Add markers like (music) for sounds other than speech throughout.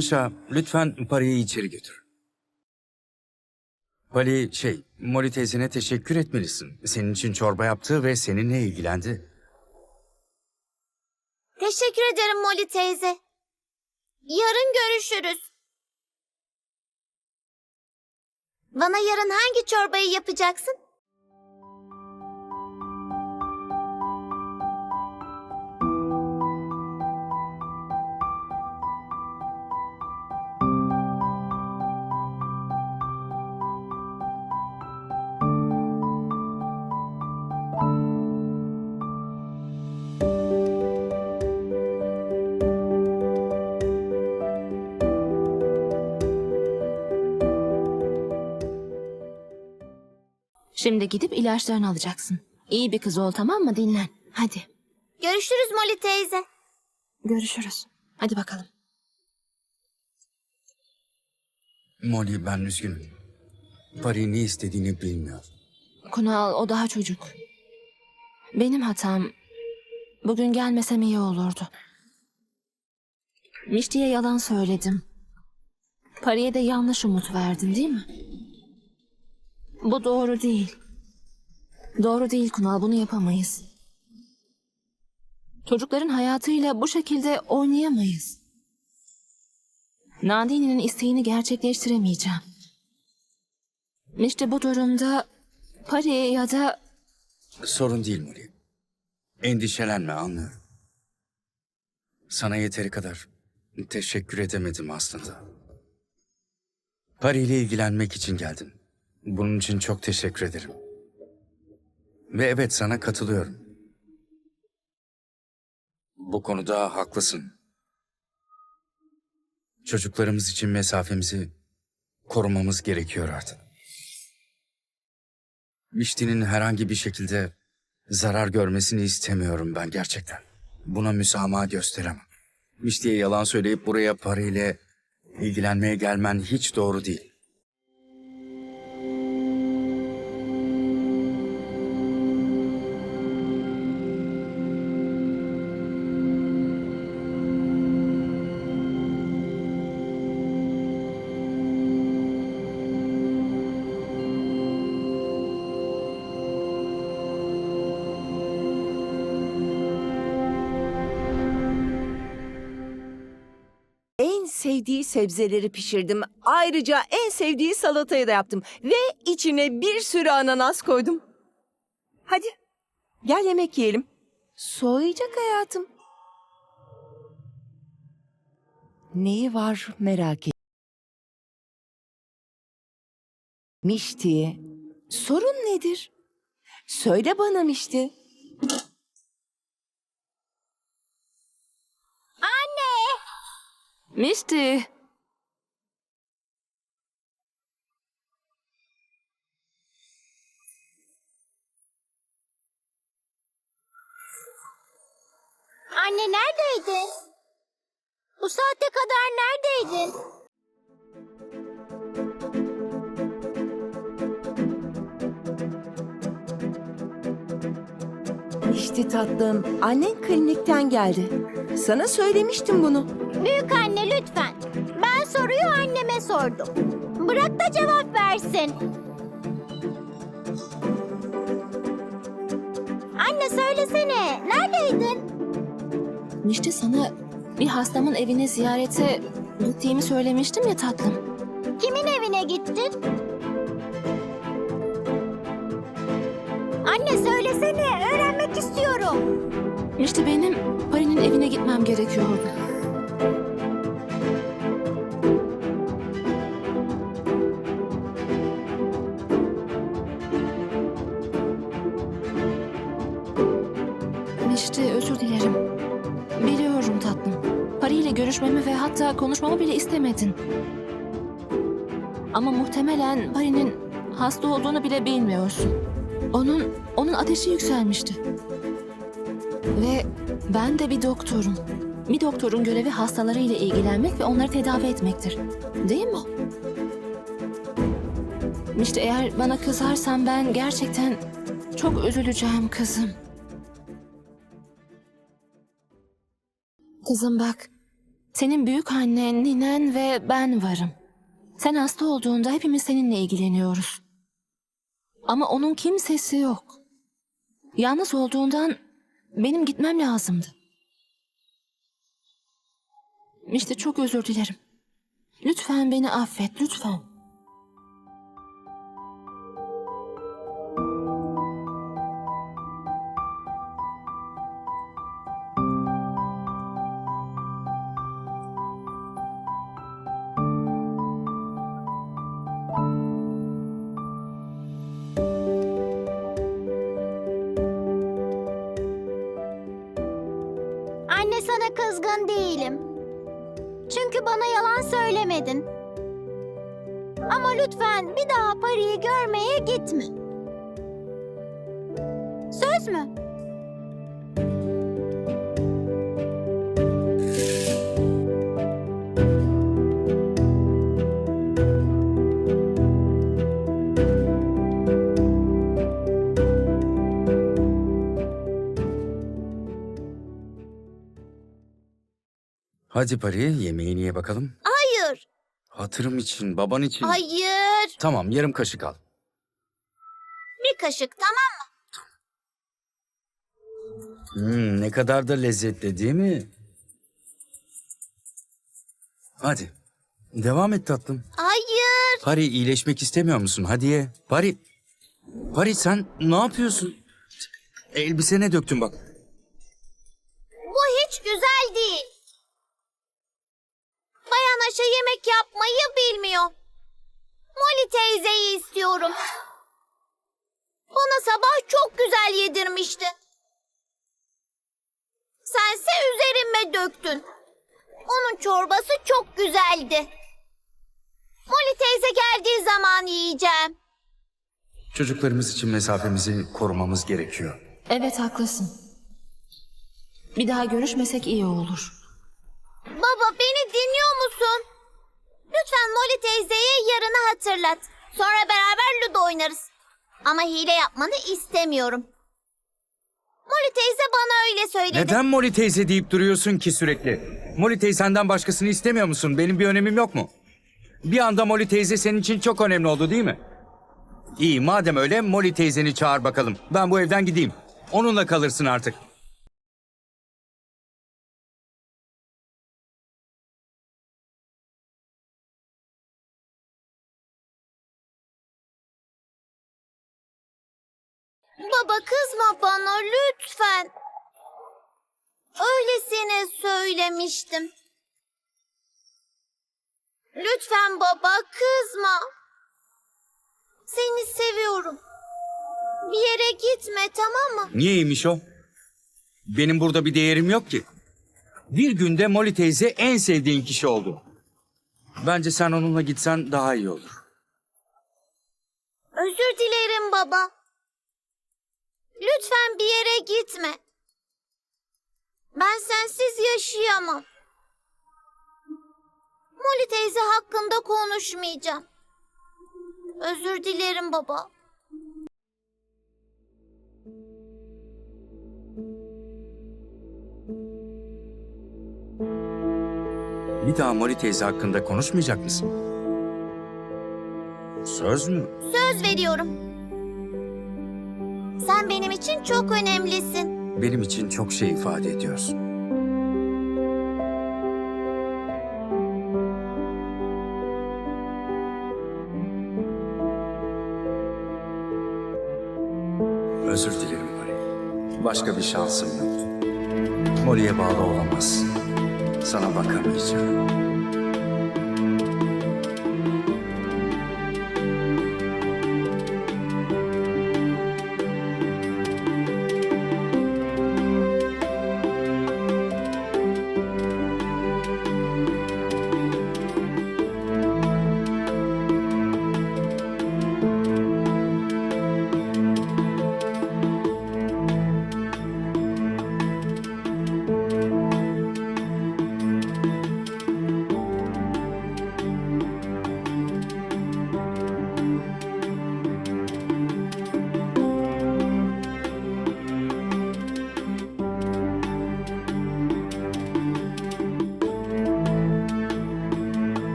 Pranşa, lütfen parayı içeri götür. Pali şey, Molly teyzene teşekkür etmelisin. Senin için çorba yaptı ve seninle ilgilendi. Teşekkür ederim Molly teyze. Yarın görüşürüz. Bana yarın hangi çorbayı yapacaksın? Şimdi gidip ilaçlarını alacaksın. İyi bir kız ol tamam mı? Dinlen. Hadi. Görüşürüz Molly teyze. Görüşürüz. Hadi bakalım. Molly ben üzgünüm. Pari ne istediğini bilmiyor. Kunal o daha çocuk. Benim hatam. Bugün gelmesem iyi olurdu. Mişti'ye yalan söyledim. Pariye de yanlış umut verdin değil mi? Bu doğru değil. Doğru değil Kunal bunu yapamayız. Çocukların hayatıyla bu şekilde oynayamayız. Nadine'nin isteğini gerçekleştiremeyeceğim. İşte bu durumda Pari ya da Sorun değil Molly. Endişelenme anlıyorum. Sana yeteri kadar teşekkür edemedim aslında. Pari ile ilgilenmek için geldim. Bunun için çok teşekkür ederim. Ve evet sana katılıyorum. Bu konuda haklısın. Çocuklarımız için mesafemizi korumamız gerekiyor artık. Mişti'nin herhangi bir şekilde zarar görmesini istemiyorum ben gerçekten. Buna müsamaha gösteremem. Mişti'ye yalan söyleyip buraya parayla ilgilenmeye gelmen hiç doğru değil. Sevdiği sebzeleri pişirdim. Ayrıca en sevdiği salatayı da yaptım. Ve içine bir sürü ananas koydum. Hadi gel yemek yiyelim. Soğuyacak hayatım. Neyi var merak et. Mişti, sorun nedir? Söyle bana Mişti. Mişti. Anne neredeydin? Bu saate kadar neredeydin? İşte tatlım, annen klinikten geldi. Sana söylemiştim bunu. Büyük anne lütfen. Ben soruyu anneme sordum. Bırak da cevap versin. Anne söylesene. Neredeydin? Mişti sana bir hastamın evine ziyarete gittiğimi söylemiştim ya tatlım. Kimin evine gittin? Anne söylesene. İşte benim Pari'nin evine gitmem gerekiyordu. İşte özür dilerim. Biliyorum tatlım. Pari ile görüşmemi ve hatta konuşmamı bile istemedin. Ama muhtemelen Pari'nin hasta olduğunu bile bilmiyorsun. Onun onun ateşi yükselmişti. Ve ben de bir doktorum. Bir doktorun görevi hastalarıyla ilgilenmek ve onları tedavi etmektir. Değil mi? İşte eğer bana kızarsan ben gerçekten çok üzüleceğim kızım. Kızım bak, Senin büyük annen, ninen ve ben varım. Sen hasta olduğunda hepimiz seninle ilgileniyoruz. Ama onun kimsesi yok. Yalnız olduğundan benim gitmem lazımdı. İşte çok özür dilerim. Lütfen beni affet, lütfen. Söz mü? Hadi Pari yemeğini ye bakalım. Hayır. Hatırım için, baban için. Hayır. Tamam yarım kaşık al. Bir kaşık tamam? Hmm, ne kadar da lezzetli değil mi? Hadi. Devam et tatlım. Hayır. Pari iyileşmek istemiyor musun? Hadi ye. Pari. Pari sen ne yapıyorsun? Elbisene döktün bak. Bu hiç güzel değil. Bayan Aşa yemek yapmayı bilmiyor. Molly teyzeyi istiyorum. Bana sabah çok güzel yedirmişti. Sense üzerime döktün. Onun çorbası çok güzeldi. Molly teyze geldiği zaman yiyeceğim. Çocuklarımız için mesafemizi korumamız gerekiyor. Evet haklısın. Bir daha görüşmesek iyi olur. Baba beni dinliyor musun? Lütfen Molly teyzeye yarını hatırlat. Sonra beraber Ludo oynarız. Ama hile yapmanı istemiyorum. Molly teyze bana öyle söyledi. Neden Molly teyze deyip duruyorsun ki sürekli? Molly teyzenden başkasını istemiyor musun? Benim bir önemim yok mu? Bir anda Molly teyze senin için çok önemli oldu değil mi? İyi madem öyle Molly teyzeni çağır bakalım. Ben bu evden gideyim. Onunla kalırsın artık. Baba kızma bana lütfen. Öylesine söylemiştim. Lütfen baba kızma. Seni seviyorum. Bir yere gitme tamam mı? Niyeymiş o? Benim burada bir değerim yok ki. Bir günde Molly teyze en sevdiğin kişi oldu. Bence sen onunla gitsen daha iyi olur. Özür dilerim baba. Lütfen bir yere gitme. Ben sensiz yaşayamam. Molly teyze hakkında konuşmayacağım. Özür dilerim baba. Bir daha Molly teyze hakkında konuşmayacak mısın? Söz mü? Söz veriyorum. Sen benim için çok önemlisin. Benim için çok şey ifade ediyorsun. Özür dilerim Molly. Başka bir şansım yok. Molly'e bağlı olamaz. Sana bakamayacağım.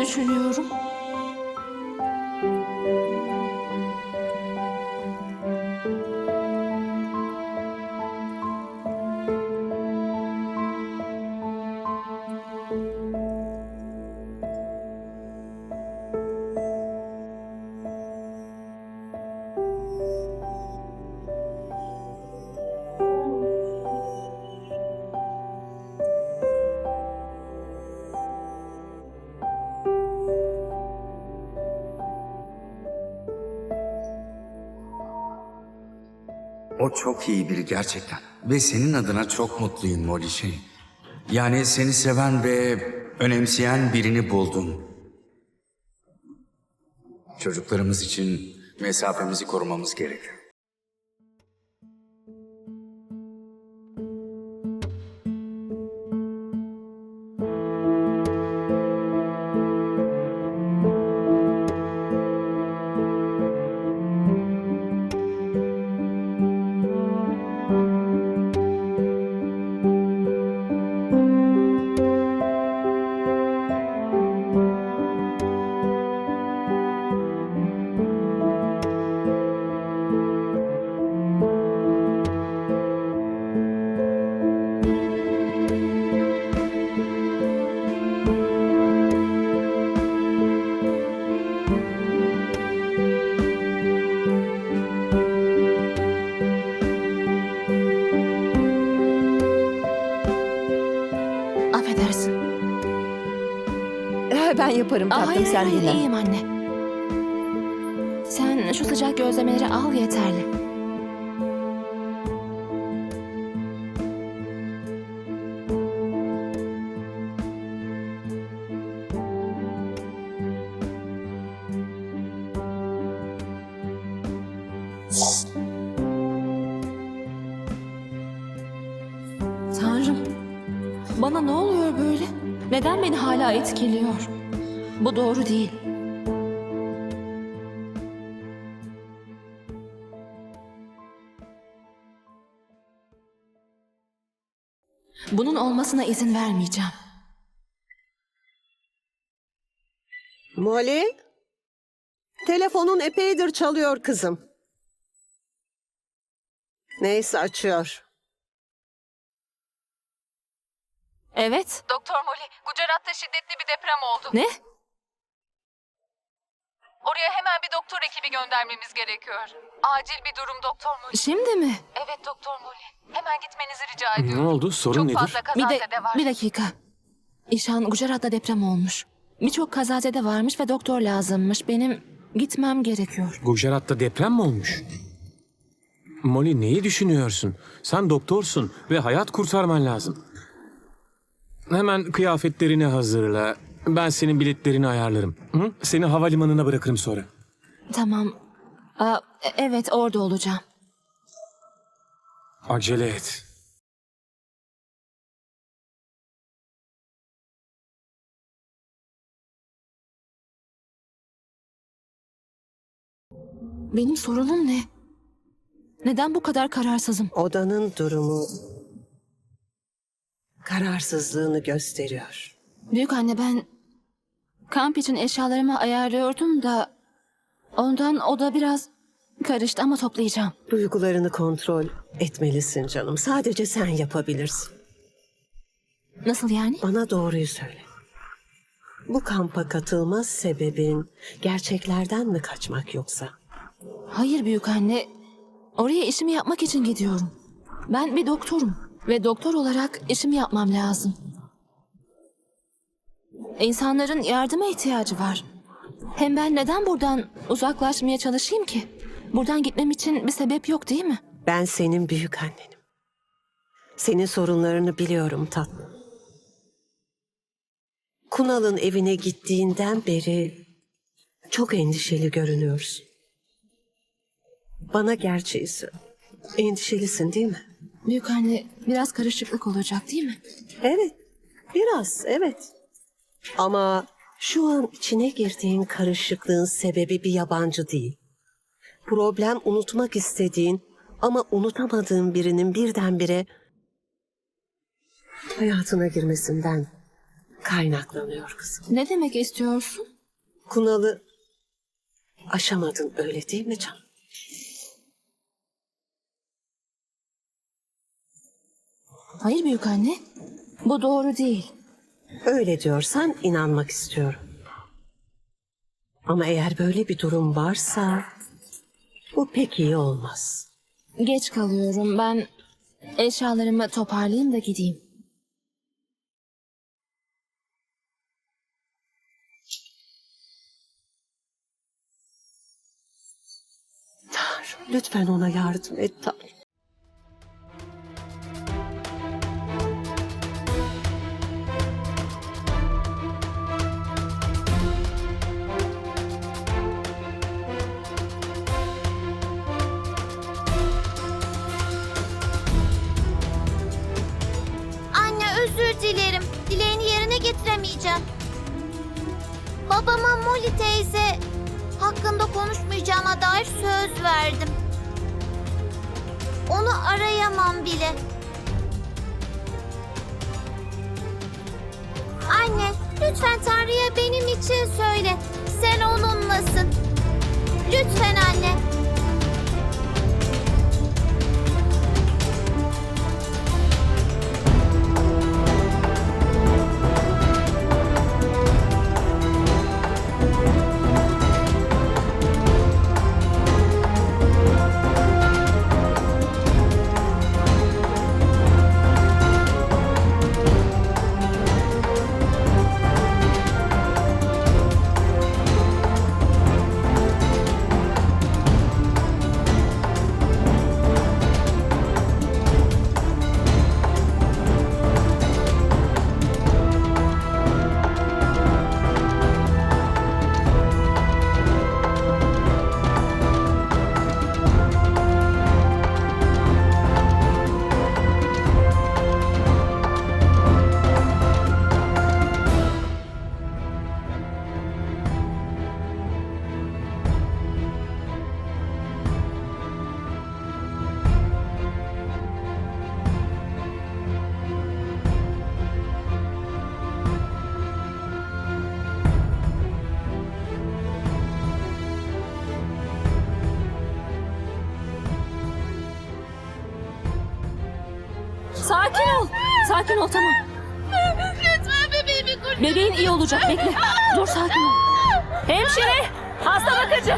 Neden onu düşünüyorum? O çok iyi biri gerçekten. Ve senin adına çok mutluyum Molly şey. Yani seni seven ve önemseyen birini buldum. Çocuklarımız için mesafemizi korumamız gerekiyor. Yaparım Aa, tatlım hayır, sen hayır, dinlen. iyiyim anne. Sen şu sıcak gözlemeleri al yeterli. Tanrım, bana ne oluyor böyle? Neden beni hala etkiliyor? Bu doğru değil. Bunun olmasına izin vermeyeceğim. Molly? Telefonun epeydir çalıyor kızım. Neyse açıyor. Evet. Doktor Molly, Gujarat'ta şiddetli bir deprem oldu. Ne? Oraya hemen bir doktor ekibi göndermemiz gerekiyor. Acil bir durum Doktor Molly. Şimdi mi? Evet Doktor Molly. Hemen gitmenizi rica Ne ediyorum. oldu? Sorun Çok nedir? fazla Bir, de, kazazede var. bir dakika. İşan Gujarat'ta deprem olmuş. Birçok kazazede varmış ve doktor lazımmış. Benim gitmem gerekiyor. Gujarat'ta deprem mi olmuş? Molly neyi düşünüyorsun? Sen doktorsun ve hayat kurtarman lazım. Hemen kıyafetlerini hazırla. Ben senin biletlerini ayarlarım. Hı? Seni havalimanına bırakırım sonra. Tamam. Aa, e- evet orada olacağım. Acele et. Benim sorunum ne? Neden bu kadar kararsızım? Odanın durumu kararsızlığını gösteriyor. Büyük anne ben kamp için eşyalarımı ayarlıyordum da ondan o da biraz karıştı ama toplayacağım. Duygularını kontrol etmelisin canım. Sadece sen yapabilirsin. Nasıl yani? Bana doğruyu söyle. Bu kampa katılma sebebin gerçeklerden mi kaçmak yoksa? Hayır büyük anne. Oraya işimi yapmak için gidiyorum. Ben bir doktorum ve doktor olarak işimi yapmam lazım. İnsanların yardıma ihtiyacı var. Hem ben neden buradan uzaklaşmaya çalışayım ki? Buradan gitmem için bir sebep yok değil mi? Ben senin büyük annenim. Senin sorunlarını biliyorum tatlım. Kunal'ın evine gittiğinden beri çok endişeli görünüyorsun. Bana gerçeği söyle. Endişelisin değil mi? Büyük anne biraz karışıklık olacak değil mi? Evet. Biraz, evet. Ama şu an içine girdiğin karışıklığın sebebi bir yabancı değil. Problem unutmak istediğin ama unutamadığın birinin birdenbire hayatına girmesinden kaynaklanıyor kızım. Ne demek istiyorsun? Kunal'ı aşamadın öyle değil mi canım? Hayır büyük anne. Bu doğru değil. Öyle diyorsan inanmak istiyorum. Ama eğer böyle bir durum varsa bu pek iyi olmaz. Geç kalıyorum. Ben eşyalarımı toparlayayım da gideyim. Tanrım lütfen ona yardım et Tanrım. Lütfen Tanrı'ya benim için söyle. Sen onunlasın. Lütfen anne. Sakin ol tamam. Lütfen bebeğimi kurtar. Bebeğin iyi olacak. Bekle. Dur sakin ol. Hemşire. Hasta bakıcı.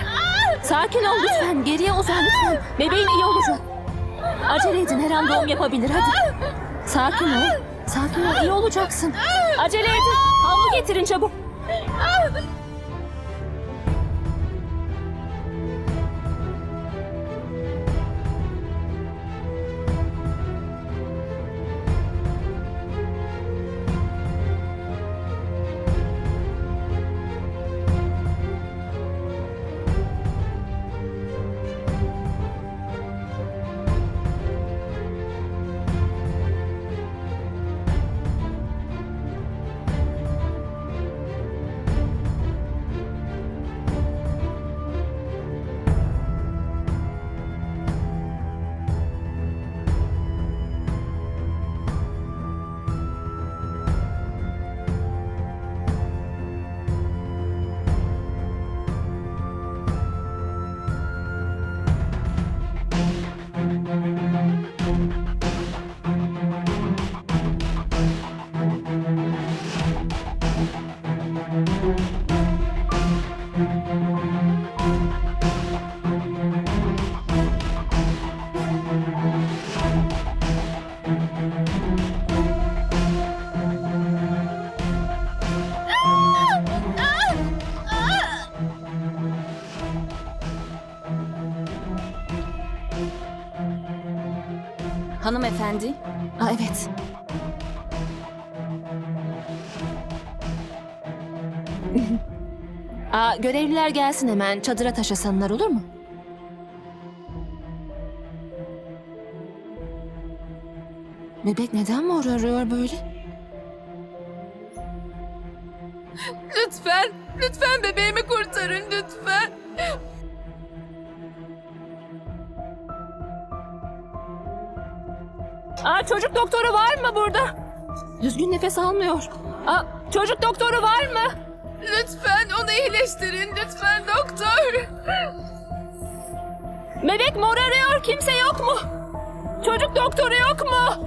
Sakin ol lütfen. Geriye uzan lütfen. Bebeğin iyi olacak. Acele edin. Her an doğum yapabilir. Hadi. Sakin ol. Sakin ol. İyi olacaksın. Acele edin. Havlu getirin çabuk. Hanımefendi, Aa, evet. (laughs) Aa, görevliler gelsin hemen. Çadıra taşısınlar olur mu? Bebek neden mor arıyor böyle? Lütfen, lütfen bebeğimi kurtarın lütfen. Aa, çocuk doktoru var mı burada? Düzgün nefes almıyor. Aa, Çocuk doktoru var mı? Lütfen onu iyileştirin lütfen doktor. Bebek morarıyor. Kimse yok mu? Çocuk doktoru yok mu?